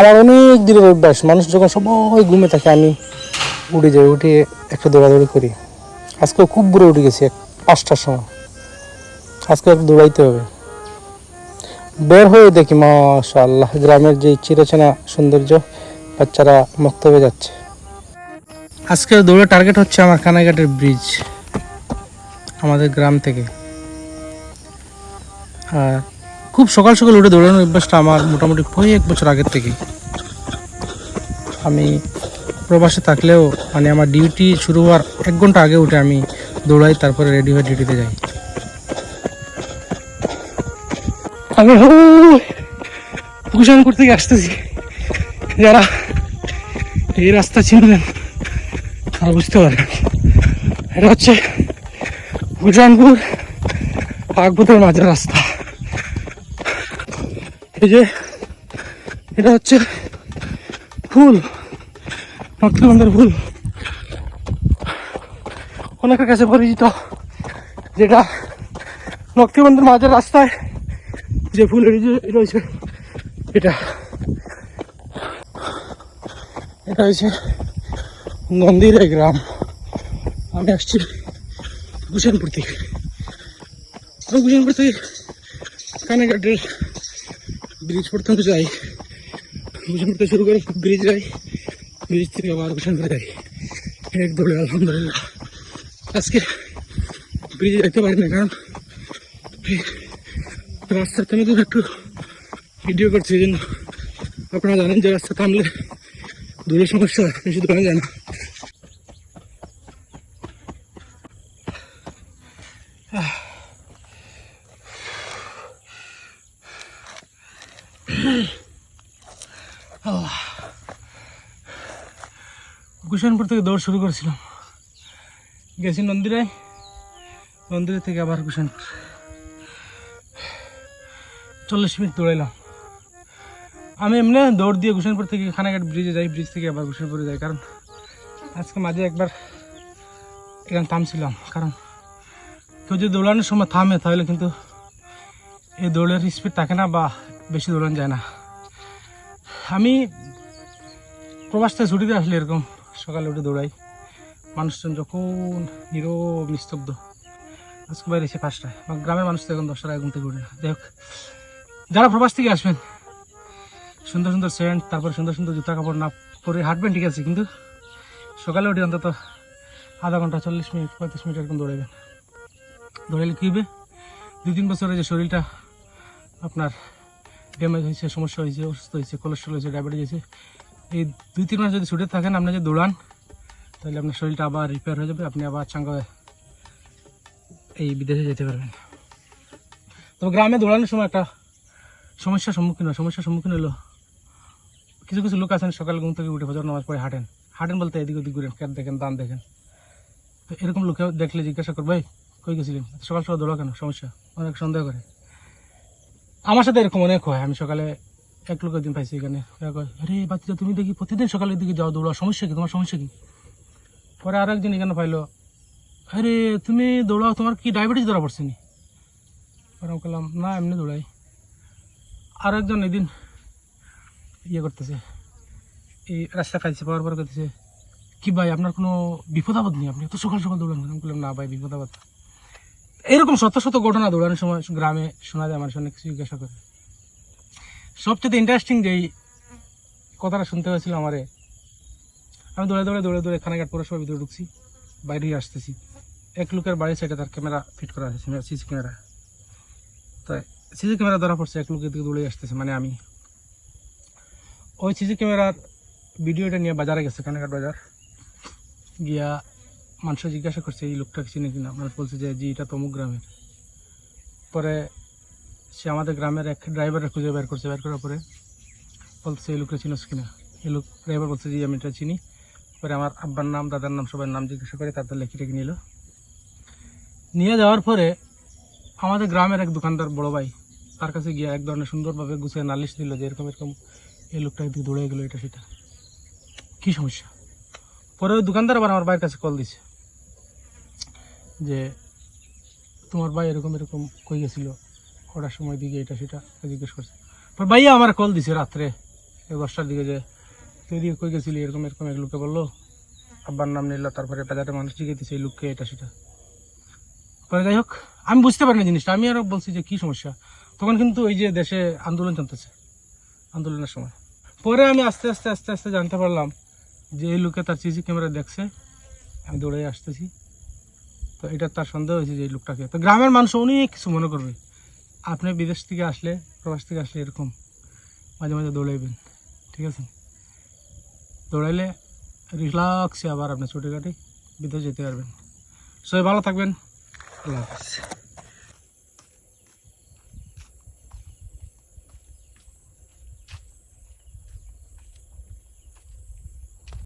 আমার অনেক দিনের অভ্যাস। মানুষ যখন সবাই ঘুমে থাকে, আমি উঠে যাই, উঠে একটু দৌড়াদৌড়ি করি। আজকে খুব বুড়ো উঠে গেছি পাঁচটার সময়। আজকে একটু দৌড়াইতে হবে। বের হয়ে দেখি, মাশাআল্লাহ, গ্রামের যে চিরচেনা সৌন্দর্য, বাচ্চারা মুক্ত হয়ে যাচ্ছে। আজকের দৌড়ের টার্গেট হচ্ছে আমার কানাঘাটের ব্রিজ আমাদের গ্রাম থেকে। আর খুব সকাল সকাল উঠে দৌড়ানোর অভ্যাসটা আমার মোটামুটি কয়েক বছর আগের থেকেই। আমি প্রবাসে থাকলেও মানে আমার ডিউটি শুরু হওয়ার এক ঘণ্টা আগে উঠে আমি দৌড়াই, তারপরে রেডি হয়ে ডিউটিতে যাই। আমি কুশানপুর থেকে আসতেছি। যারা এই রাস্তা চিনবেন, তারা বুঝতে পারবেন। এটা হচ্ছে কুশানপুর পাকবুতের মাঝের রাস্তা। এই যে, এটা হচ্ছে ফুল ভক্তবন্ধের ফুল। অনেকের কাছে পরিচিত যেটা ভক্তিবন্ধের মাঝের রাস্তায় যে ফুল রয়েছে এটা। এটা হচ্ছে নন্দিরে গ্রাম। আমি আসছি গুশানপুর থেকে। গুশানপুর থেকে কানাঘাটের ব্রিজ পর্যন্ত যাই। গুশানপুর থেকে শুরু করে, ব্রিজ যাই। ব্রিজ থেকে আবার গুশানপুর যাই। এক দৌড়ে, আলহামদুলিল্লাহ। আজকে ব্রিজে যাইতে পারি না কারণ এই রাস্তার থেমে তো একটু ভিডিও করছি, এই জন্য আপনারা জানেন যে রাস্তা থামলে দূরের সমস্যা বেশি দূরে যায় না কুশানপুর থেকে দৌড় শুরু করেছিলাম। গেছি নন্দিরায়। নন্দিরা থেকে আবার কুশানপুর চল্লিশ মিনিট দৌড়াইলাম। আমি এমনি দৌড় দিয়ে কুশানপুর থেকে খানাঘাট ব্রিজে যাই ব্রিজ থেকে আবার কুশানপুরে যাই। কারণ আজকে মাঝে একবার এখানে থামছিলাম। কারণ কেউ যদি দৌড়ানোর সময় থামে, তাহলে কিন্তু এই দৌড়ের স্পিড থাকে না বা বেশি দৌড়ানো যায় না। আমি প্রবাস থেকে ছুটিতে আসলে এরকম সকালে উঠে দৌড়াই। মানুষজন যখন নীরব নিস্তব্ধ। আজকে বাইরে এসে পাঁচটায় বা গ্রামের মানুষ তো এখন দশটার আগে থেকে উঠে। না যাই হোক, যারা প্রবাস থেকে আসবেন, সুন্দর সুন্দর সেন্ট, তারপর সুন্দর সুন্দর জুতা কাপড় না পরে হাঁটবেন, ঠিক আছে, কিন্তু সকালে উঠে অন্তত আধা ঘণ্টা, চল্লিশ মিনিট, পঁয়ত্রিশ মিনিট এরকম দৌড়াবেন দৌড়ালে কী হবে? দুই, তিন বছরে যে শরীরটা আপনার ড্যামেজ হয়েছে সমস্যা হয়েছে অসুস্থ হয়েছে কোলেস্ট্রল হয়েছে ডায়াবেটিস হয়েছে এই দুই তিন মাস যদি ছুটে থাকেন আপনি যদি দৌড়ান তাহলে আপনার শরীরটা আবার রিপেয়ার হয়ে যাবে আপনি আবার চাঙ্গা এই বিদেশে যেতে পারবেন। তবে গ্রামে দৌড়ানোর সময় একটা সমস্যার সম্মুখীন হয়। সমস্যার সম্মুখীন হলো কিছু কিছু লোক আছেন সকাল ঘুম থেকে উঠে ফজর নামাজ পড়ে হাঁটেন। হাঁটেন বলতে এদিক ওদিক ঘুরেন খেত দেখেন দান দেখেন। তো এরকম লোকে দেখলে জিজ্ঞাসা করবে "এই, কই গেছিলেন সকাল সকাল দৌড়া কেন? সমস্যা অনেক সন্দেহ করে। আমার সাথে এরকম অনেক হয়। আমি সকালে এক লোকের দিন পাইছি এখানে। আরে বাচ্চা তুমি দেখি প্রতিদিন সকালের দিকে যাও, দৌড়াও। সমস্যা কি? তোমার সমস্যা কি? পরে আর একদিন এখানে পাইলো, আরে, তুমি দৌড়াও, তোমার কি ডায়াবেটিস ধরা পড়ছে নি? পরে বললাম না, এমনি দৌড়াই। আর একজন এদিন ইয়ে করতেছে, এই রাস্তা খাইছে পাওয়ার পর করতেছে কি ভাই, আপনার কোনো বিপদ আপদ নেই? আপনি এত সকাল সকাল দৌড়ান কেন?" আমি বললাম না ভাই, বিপদ আপদ। এরকম শত শত ঘটনা দৌড়ানোর সময় গ্রামে শোনা যায় আমার অনেক কিছু জিজ্ঞাসা করে। সবচেয়ে ইন্টারেস্টিং যেই কথাটা শুনতে হয়েছিল আমারে, আমি দৌড়ে দৌড়ে দৌড়ে দৌড়ে খানাঘাট পৌরসভার ভিতরে ঢুকছি বাইরে আসতেছি। এক লোকের বাড়ির সাইডে তার ক্যামেরা ফিট করা আছে সিসি ক্যামেরা তাই সিসি ক্যামেরা ধরা পড়ছে, এক লোকের দিকে দৌড়ে আসতেছে মানে আমি। ওই সিসি ক্যামেরার ভিডিওটা নিয়ে বাজারে গেছে কানাঘাট বাজার। গিয়া মানুষ জিজ্ঞাসা করছে, এই লোকটা চিনে কিনা? মানুষ বলছে যে, জি, এটা তমুক গ্রামের। পরে সে আমাদের গ্রামের এক ড্রাইভারের খুঁজে বের করছে। বের করার পরে বলছে, এই লোকটা চিনোস কিনা? এই লোক ড্রাইভার বলছে, জি, আমি এটা চিনি। পরে আমার আব্বার নাম, দাদার নাম, সবার নাম জিজ্ঞাসা করে তারপর লেখি রেখে নিল। নিয়ে যাওয়ার পরে আমাদের গ্রামের এক দোকানদার বড় ভাই, তার কাছে গিয়ে এক ধরনের সুন্দরভাবে গুছিয়ে নালিশ দিল যে, এরকম এরকম, এই লোকটা একদিকে দৌড়ে গেলো, এটা সেটা। কী সমস্যা? পরে ওই দোকানদার আবার আমার ভাইয়ের কাছে কল দিছে। যে তোমার ভাই এরকম এরকম কই গেছিল? ওটার সময় দিকে এটা সেটা জিজ্ঞেস করছে। পর ভাইয়া আমার কল দিছে রাত্রে, এই দশটার দিকে যে, তুই এদিকে কই গেছিলি? এরকম এরকম এক লোকে বলল, আব্বার নাম নিল, তারপরে বাজারে মানুষ জিজ্ঞেস এই লোককে, এটা, সেটা। পরে যাই হোক, আমি বুঝতে পারিনি জিনিসটা, আমি আরও বলছি যে কী সমস্যা। তখন কিন্তু ওই যে দেশে আন্দোলন চলতেছে, আন্দোলনের সময়। পরে আমি আস্তে আস্তে আস্তে আস্তে জানতে পারলাম যে এই লোকে তার সিসি ক্যামেরা দেখছে, আমি দৌড়ে আসতেছি। তো এটা তার সন্দেহ হয়েছে যে এই লোকটাকে। তো গ্রামের মানুষ অনেক কিছু মনে করবে। আপনি বিদেশ থেকে আসলে, প্রবাস থেকে আসলে এরকম মাঝে মাঝে দৌড়াইবেন। ঠিক আছে? দৌড়াইলে রিল্যাক্সে আবার আপনি ছুটি কাটি বিদেশ যেতে পারবেন। সবাই ভালো থাকবেন। আল্লাহ হাফিজ।